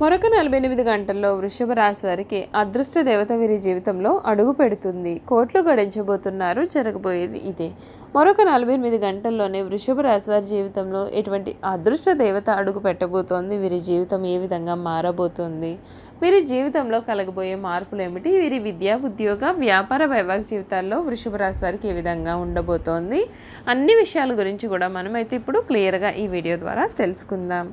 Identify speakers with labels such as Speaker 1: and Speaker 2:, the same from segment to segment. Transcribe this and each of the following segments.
Speaker 1: మరొక నలభై ఎనిమిది గంటల్లో వృషభ రాశి వారికి అదృష్ట దేవత వీరి జీవితంలో అడుగు పెడుతుంది. కోట్లు గడించబోతున్నారు. జరగబోయేది ఇదే. మరొక నలభై ఎనిమిది గంటల్లోనే వృషభ రాశి వారి జీవితంలో ఎటువంటి అదృష్ట దేవత అడుగు పెట్టబోతోంది? వీరి జీవితం ఏ విధంగా మారబోతుంది? వీరి జీవితంలో కలగబోయే మార్పులు ఏమిటి? వీరి విద్య ఉద్యోగ వ్యాపార వైవాహిక జీవితాల్లో వృషభ రాశి వారికి ఏ విధంగా ఉండబోతోంది? అన్ని విషయాల గురించి కూడా మనమైతే ఇప్పుడు క్లియర్గా ఈ వీడియో ద్వారా తెలుసుకుందాం.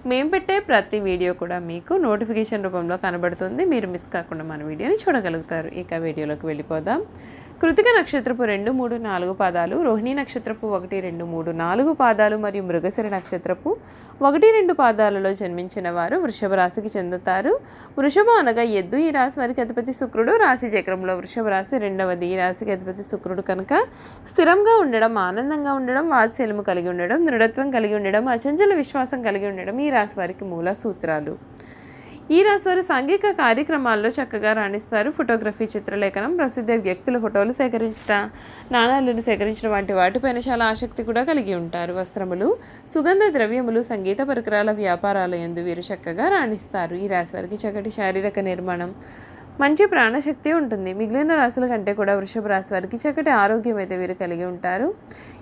Speaker 1: మేము పెట్టే ప్రతి వీడియో కూడా మీకు నోటిఫికేషన్ రూపంలో కనబడుతుంది. మీరు మిస్ కాకుండా మన వీడియోని చూడగలుగుతారు. ఇక వీడియోలోకి వెళ్ళిపోదాం. కృతిక నక్షత్రపు రెండు మూడు నాలుగు పాదాలు రోహిణి నక్షత్రపు ఒకటి రెండు మూడు నాలుగు పాదాలు మరియు మృగశిర నక్షత్రపు ఒకటి రెండు పాదాలలో జన్మించిన వారు వృషభ రాశికి చెందుతారు. వృషభం అనగా ఎద్దు ఈ రాశి వారికి అధిపతి శుక్రుడు. రాశి చక్రంలో వృషభ రాశి రెండవది. ఈ రాశికి అధిపతి శుక్రుడు కనుక స్థిరంగా ఉండడం ఆనందంగా ఉండడం వాత్సల్యము కలిగి ఉండడం దృఢత్వం కలిగి ఉండడం అచంచల విశ్వాసం కలిగి ఉండడం ఈ రాశి వారికి మూల సూత్రాలు. ఈ రాశి వారు సాంఘిక కార్యక్రమాల్లో చక్కగా రాణిస్తారు. ఫోటోగ్రఫీ చిత్రలేఖనం ప్రసిద్ధ వ్యక్తుల ఫోటోలు సేకరించట నాణాలను సేకరించడం వంటి వాటిపైన చాలా ఆసక్తి కూడా కలిగి ఉంటారు. వస్త్రములు సుగంధ ద్రవ్యములు సంగీత పరికరాల వ్యాపారాల ఎందు వీరు చక్కగా రాణిస్తారు. ఈ రాశి వారికి చక్కటి శారీరక నిర్మాణం మంచి ప్రాణశక్తి ఉంటుంది. మిగిలిన రాశుల కంటే కూడా వృషభ రాశి వారికి చక్కటి ఆరోగ్యం అయితే వీరు కలిగి ఉంటారు.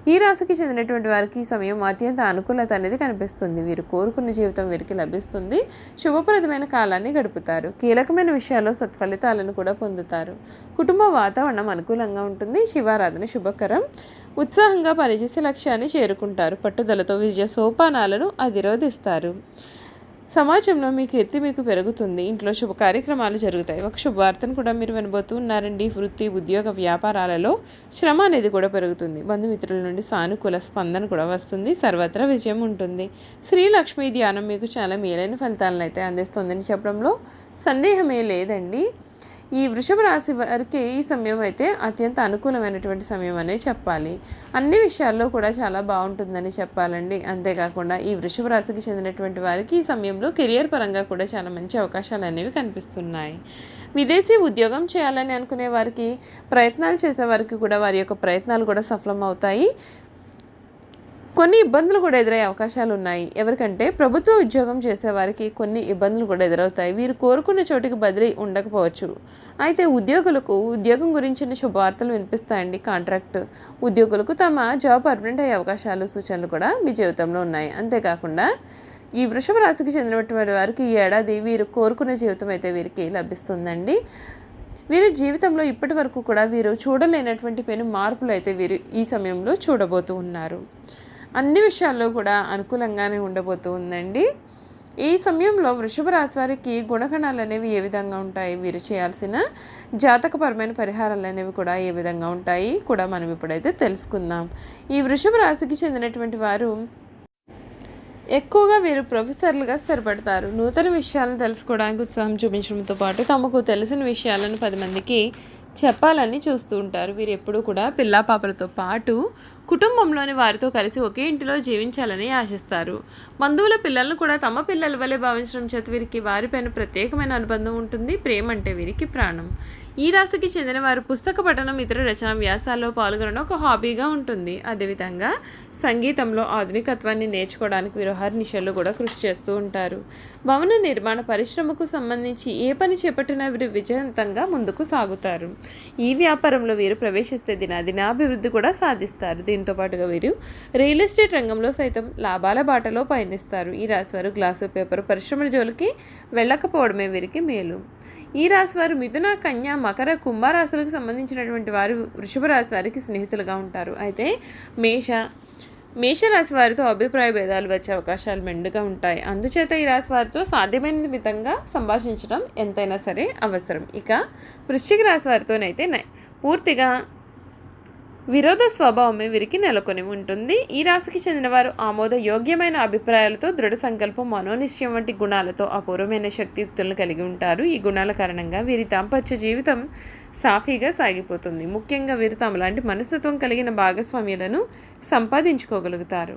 Speaker 1: ఈ రాశికి చెందినటువంటి వారికి ఈ సమయం అత్యంత అనుకూలత అనేది కనిపిస్తుంది. వీరు కోరుకున్న జీవితం వీరికి లభిస్తుంది. శుభప్రదమైన కాలాన్ని గడుపుతారు. కీలకమైన విషయాల్లో సత్ఫలితాలను కూడా పొందుతారు. కుటుంబ వాతావరణం అనుకూలంగా ఉంటుంది. శివారాధన శుభకరం. ఉత్సాహంగా పనిచేసే లక్ష్యాన్ని చేరుకుంటారు. పట్టుదలతో విజయ సోపానాలను అధిరోధిస్తారు. సమాజంలో మీ కీర్తి మీకు పెరుగుతుంది. ఇంట్లో శుభ కార్యక్రమాలు జరుగుతాయి. ఒక శుభవార్తను కూడా మీరు వినబోతూ ఉన్నారండి. వృత్తి ఉద్యోగ వ్యాపారాలలో శ్రమ అనేది కూడా పెరుగుతుంది. బంధుమిత్రుల నుండి సానుకూల స్పందన కూడా వస్తుంది. సర్వత్రా విజయం ఉంటుంది. శ్రీలక్ష్మి ధ్యానం మీకు చాలా మేలైన ఫలితాలను అయితే అందిస్తుందని చెప్పడంలో సందేహమే లేదండి. ఈ వృషభ రాశి వారికి ఈ సమయం అయితే అత్యంత అనుకూలమైనటువంటి సమయం అనే చెప్పాలి. అన్ని విషయాల్లో కూడా చాలా బాగుంటుందని చెప్పాలండి. అంతేకాకుండా ఈ వృషభ రాశికి చెందినటువంటి వారికి ఈ సమయంలో కెరియర్ పరంగా కూడా చాలా మంచి అవకాశాలు అనేవి కనిపిస్తున్నాయి. విదేశీ ఉద్యోగం చేయాలని అనుకునే వారికి ప్రయత్నాలు చేసే వారికి కూడా వారి యొక్క ప్రయత్నాలు కూడా సఫలం అవుతాయి కొన్ని ఇబ్బందులు కూడా ఎదురయ్యే అవకాశాలు ఉన్నాయి. ఎవరికంటే ప్రభుత్వ ఉద్యోగం చేసేవారికి కొన్ని ఇబ్బందులు కూడా ఎదురవుతాయి. వీరు కోరుకున్న చోటికి బదిలీ ఉండకపోవచ్చు. అయితే ఉద్యోగులకు ఉద్యోగం గురించిన శుభవార్తలు వినిపిస్తాయండి కాంట్రాక్ట్. ఉద్యోగులకు తమ జాబ్ పర్మనెంట్ అయ్యే అవకాశాలు సూచనలు కూడా మీ జీవితంలో ఉన్నాయి. అంతేకాకుండా ఈ వృషభ రాశికి చెందినటువంటి వారికి ఈ ఏడాది వీరు కోరుకున్న జీవితం అయితే వీరికి లభిస్తుందండి. వీరి జీవితంలో ఇప్పటి వరకు కూడా వీరు చూడలేనటువంటి పెను మార్పులు అయితే వీరు ఈ సమయంలో చూడబోతూ ఉన్నారు. అన్ని విషయాల్లో కూడా అనుకూలంగానే ఉండబోతూ ఉందండి. ఈ సమయంలో వృషభ రాశి వారికి గుణగణాలు అనేవి ఏ విధంగా ఉంటాయి? వీరు చేయాల్సిన జాతకపరమైన పరిహారాలు అనేవి కూడా ఏ విధంగా ఉంటాయి? కూడా మనం ఇప్పుడైతే తెలుసుకుందాం. ఈ వృషభ రాశికి చెందినటువంటి వారు ఎక్కువగా వీరు ప్రొఫెసర్లుగా స్థిరపడతారు. నూతన విషయాలను తెలుసుకోవడానికి ఉత్సాహం చూపించడంతో పాటు తమకు తెలిసిన విషయాలను పది మందికి చెప్పాలని చూస్తూ ఉంటారు. వీరు ఎప్పుడూ కూడా పిల్లా పాపలతో పాటు కుటుంబంలోని వారితో కలిసి ఒకే ఇంటిలో జీవించాలని ఆశిస్తారు. బంధువుల పిల్లలను కూడా తమ పిల్లల వలె భావించడం చేత వీరికి వారిపైన ప్రత్యేకమైన అనుబంధం ఉంటుంది. ప్రేమ అంటే వీరికి ప్రాణం. ఈ రాశికి చెందిన వారు పుస్తక పఠనం ఇతర రచన వ్యాసాల్లో పాల్గొనడం ఒక హాబీగా ఉంటుంది. అదేవిధంగా సంగీతంలో ఆధునికత్వాన్ని నేర్చుకోవడానికి విరోహార్ హర్నిశలు కూడా కృషి చేస్తూ ఉంటారు. భవన నిర్మాణ పరిశ్రమకు సంబంధించి ఏ పని చేపట్టినా వీరు విజయవంతంగా ముందుకు సాగుతారు. ఈ వ్యాపారంలో వీరు ప్రవేశిస్తే దినాదినాభివృద్ధి కూడా సాధిస్తారు. దీంతో పాటుగా వీరు రియల్ ఎస్టేట్ రంగంలో సైతం లాభాల బాటలో పయనిస్తారు. ఈ రాశి వారు గ్లాసు పేపర్ పరిశ్రమల జోలికి వెళ్ళకపోవడమే వీరికి మేలు. ఈ రాశి వారు మిథున కన్య మకర కుంభరాశులకు సంబంధించినటువంటి వారు వృషభ రాశి వారికి స్నేహితులుగా ఉంటారు. అయితే మేష మేషరాశి వారితో అభిప్రాయ భేదాలు వచ్చే అవకాశాలు మెండుగా ఉంటాయి. అందుచేత ఈ రాశి వారితో సాధ్యమైన విధంగా సంభాషించడం ఎంతైనా సరే అవసరం. ఇక వృశ్చిక రాశి వారితోనైతే పూర్తిగా విరోధ స్వభావమే వీరికి నెలకొని ఉంటుంది. ఈ రాశికి చెందినవారు ఆమోద యోగ్యమైన అభిప్రాయాలతో దృఢ సంకల్పం మనోనిశ్చయం వంటి గుణాలతో అపూర్వమైన శక్తియుక్తులను కలిగి ఉంటారు. ఈ గుణాల కారణంగా వీరి దాంపత్య జీవితం సాఫీగా సాగిపోతుంది. ముఖ్యంగా వీరు తమ లాంటి మనస్తత్వం కలిగిన భాగస్వామ్యులను సంపాదించుకోగలుగుతారు.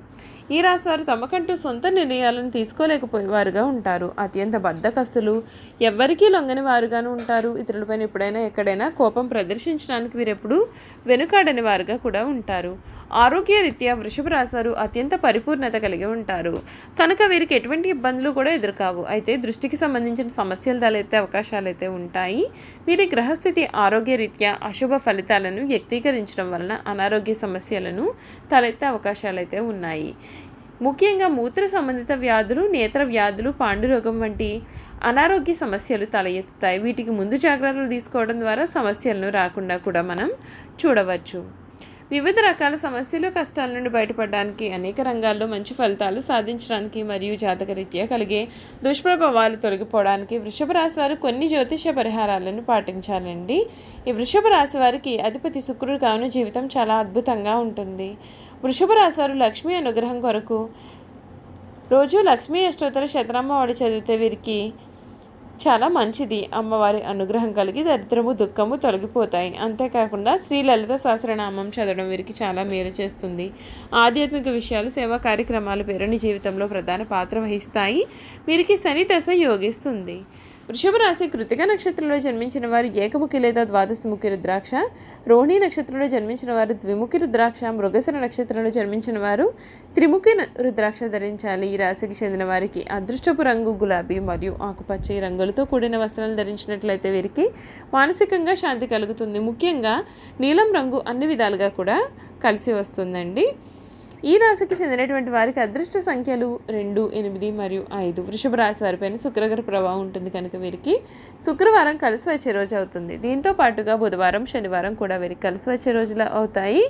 Speaker 1: ఈ రాశి వారు తమకంటూ సొంత నిర్ణయాలను తీసుకోలేకపోయేవారుగా ఉంటారు. అత్యంత బద్ధకస్తులు ఎవ్వరికీ లొంగని వారుగాను ఉంటారు. ఇతరులపైన ఎప్పుడైనా ఎక్కడైనా కోపం ప్రదర్శించడానికి వీరెప్పుడు వెనుకాడని వారుగా కూడా ఉంటారు. ఆరోగ్య రీత్యా వృషభ రాశారు అత్యంత పరిపూర్ణత కలిగి ఉంటారు. కనుక వీరికి ఎటువంటి ఇబ్బందులు కూడా ఎదురుకావు. అయితే దృష్టికి సంబంధించిన సమస్యలు తలెత్తే అవకాశాలు అయితే ఉంటాయి. వీరి గ్రహస్థితి ఆరోగ్య రీత్యా అశుభ ఫలితాలను వ్యక్తీకరించడం వలన అనారోగ్య సమస్యలను తలెత్తే అవకాశాలు అయితే ఉన్నాయి. ముఖ్యంగా మూత్ర సంబంధిత వ్యాధులు నేత్ర వ్యాధులు పాండురోగం వంటి అనారోగ్య సమస్యలు తల ఎత్తుతాయి వీటికి ముందు జాగ్రత్తలు తీసుకోవడం ద్వారా సమస్యలను రాకుండా కూడా మనం చూడవచ్చు. వివిధ రకాల సమస్యలు కష్టాల నుండి బయటపడడానికి అనేక రంగాల్లో మంచి ఫలితాలు సాధించడానికి మరియు జాతకరీత్యా కలిగే దుష్ప్రభావాలు తొలగిపోవడానికి వృషభ రాశి వారు కొన్ని జ్యోతిష పరిహారాలను పాటించాలండి. ఈ వృషభ రాశి వారికి అధిపతి శుక్రుడు కావున జీవితం చాలా అద్భుతంగా ఉంటుంది. వృషభ రాశి వారు లక్ష్మీ అనుగ్రహం కొరకు రోజు లక్ష్మీ అష్టోత్తర శతనామ వాడి చదివితే వీరికి చాలా మంచిది. అమ్మవారి అనుగ్రహం కలిగి దరిద్రము దుఃఖము తొలగిపోతాయి. అంతేకాకుండా శ్రీ లలిత సహస్రనామం చదవడం వీరికి చాలా మేలు చేస్తుంది. ఆధ్యాత్మిక విషయాలు సేవా కార్యక్రమాలు పేరుని జీవితంలో ప్రధాన పాత్ర వహిస్తాయి. వీరికి శని దశ యోగిస్తుంది. వృషభ రాశి కృతిక నక్షత్రంలో జన్మించిన వారు ఏకముఖి లేదా ద్వాదశముఖి రుద్రాక్ష. రోహిణి నక్షత్రంలో జన్మించిన వారు ద్విముఖి రుద్రాక్ష. మృగసర నక్షత్రంలో జన్మించిన వారు త్రిముఖి రుద్రాక్ష ధరించాలి. ఈ రాశికి చెందిన వారికి అదృష్టపు రంగు గులాబీ మరియు ఆకుపచ్చ రంగులతో కూడిన వస్త్రాలు ధరించినట్లయితే వీరికి మానసికంగా శాంతి కలుగుతుంది. ముఖ్యంగా నీలం రంగు అన్ని విధాలుగా కూడా కలిసి వస్తుందండి. ఈ రాశికి చెందినటువంటి వారికి అదృష్ట సంఖ్యలు రెండు ఎనిమిది మరియు ఐదు. వృషభ రాశి వారిపైన శుక్రగ్రహ ప్రభావం ఉంటుంది కనుక వీరికి శుక్రవారం కలిసి వచ్చే రోజు అవుతుంది. దీంతో పాటుగా బుధవారం శనివారం కూడా వీరికి కలిసి వచ్చే రోజులు అవుతాయి.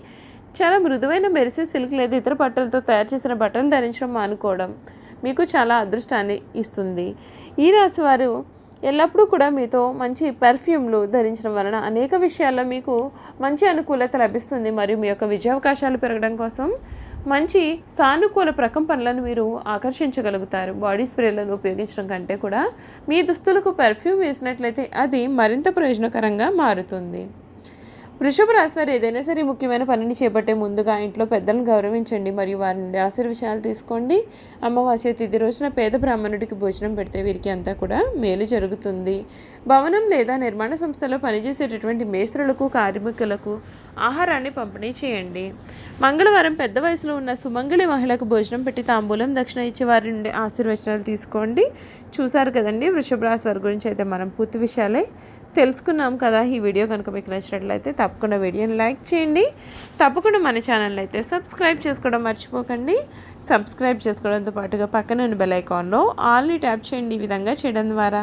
Speaker 1: చాలా మృదువైన మెరిసే సిల్క్ లేదా ఇతర బట్టలతో తయారు చేసిన బట్టలు ధరించడం మానుకోవడం మీకు చాలా అదృష్టాన్ని ఇస్తుంది. ఈ రాశి వారు ఎల్లప్పుడూ కూడా మీతో మంచి పెర్ఫ్యూమ్లు ధరించడం వలన అనేక విషయాల్లో మీకు మంచి అనుకూలత లభిస్తుంది. మరియు మీ యొక్క విజయావకాశాలు పెరగడం కోసం మంచి సానుకూల ప్రకంపనలను మీరు ఆకర్షించగలుగుతారు. బాడీ స్ప్రేలను ఉపయోగించడం కంటే కూడా మీ దుస్తులకు పెర్ఫ్యూమ్ వేసినట్లయితే అది మరింత ప్రయోజనకరంగా మారుతుంది. వృషభ రాశి వారు ఏదైనా సరే ముఖ్యమైన పనిని చేపట్టే ముందుగా ఇంట్లో పెద్దలను గౌరవించండి. మరియు వారి నుండి ఆశీర్వచనాలు తీసుకోండి. అమావాస్య తిథి రోజున పేద బ్రాహ్మణుడికి భోజనం పెడితే వీరికి అంతా కూడా మేలు జరుగుతుంది. భవనం లేదా నిర్మాణ సంస్థలో పనిచేసేటటువంటి మేస్త్రులకు కార్మికులకు ఆహారాన్ని పంపిణీ చేయండి. మంగళవారం పెద్ద వయసులో ఉన్న సుమంగళి మహిళకు భోజనం పెట్టి తాంబూలం దక్షిణ ఇచ్చే వారి నుండి ఆశీర్వచనాలు తీసుకోండి. చూసారు కదండి వృషభ రాశి వారి గురించి అయితే మనం పూర్తి విషయాలే తెలుసుకున్నాం కదా. ఈ వీడియో కనుక మీకు నచ్చినట్లయితే తప్పకుండా వీడియోని లైక్ చేయండి. తప్పకుండా మన ఛానల్ అయితే సబ్స్క్రైబ్ చేసుకోవడం మర్చిపోకండి. సబ్స్క్రైబ్ చేసుకోవడంతో పాటుగా పక్కన ఉన్న బెల్ ఐకాన్లో ఆల్ని ట్యాప్ చేయండి. ఈ విధంగా చేయడం ద్వారా